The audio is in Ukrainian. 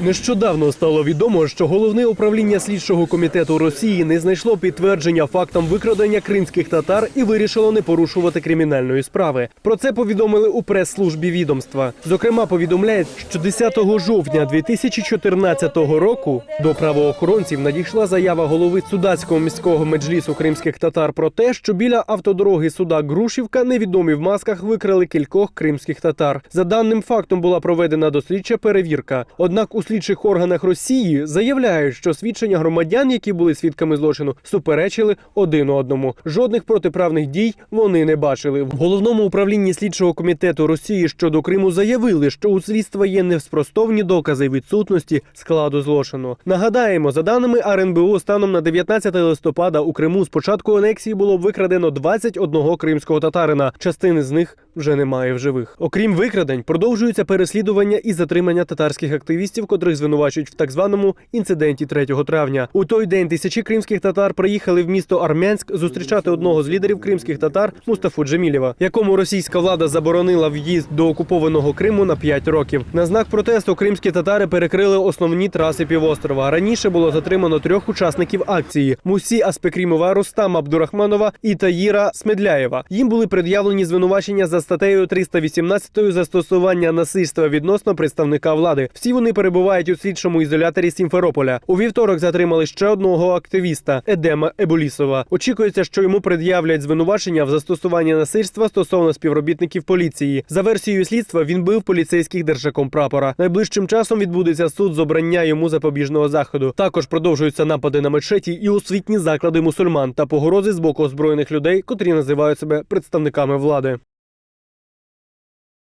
Нещодавно стало відомо, що головне управління слідчого комітету Росії не знайшло підтвердження фактам викрадення кримських татар і вирішило не порушувати кримінальної справи. Про це повідомили у прес-службі відомства. Зокрема, повідомляють, що 10 жовтня 2014 року до правоохоронців надійшла заява голови судацького міського меджлісу кримських татар про те, що біля автодороги суда Грушівка невідомі в масках викрали кількох кримських татар. За даним фактом була проведена дослідча перевірка. Однак у слідчих органах Росії заявляють, що свідчення громадян, які були свідками злочину, суперечили один одному. Жодних протиправних дій вони не бачили. В головному управлінні слідчого комітету Росії щодо Криму заявили, що у слідства є неспростовні докази відсутності складу злочину. Нагадаємо, за даними РНБО, станом на 19 листопада у Криму з початку анексії було викрадено 21 кримського татарина. Частини з них вже немає в живих. Окрім викрадень, продовжуються переслідування і затримання татарських активістів, котрих звинувачують в так званому інциденті 3 травня. У той день тисячі кримських татар приїхали в місто Армянськ зустрічати одного з лідерів кримських татар Мустафу Джемілєва, якому російська влада заборонила в'їзд до окупованого Криму на 5 років. На знак протесту кримські татари перекрили основні траси півострова. Раніше було затримано трьох учасників акції: Мусі Аспекрімова, Рустама Абдурахманова і Таїра Смедляєва. Їм були пред'явлені звинувачення за статтею 318 застосування насильства відносно представника влади. Всі вони перебувають у слідчому ізоляторі Сімферополя. У вівторок затримали ще одного активіста Едема Ебулісова. Очікується, що йому пред'являть звинувачення в застосуванні насильства стосовно співробітників поліції. За версією слідства він бив поліцейських держаком прапора. Найближчим часом відбудеться суд з обрання йому запобіжного заходу. Також продовжуються напади на мечеті і освітні заклади мусульман та погрози з боку озброєних людей, котрі називають себе представниками влади.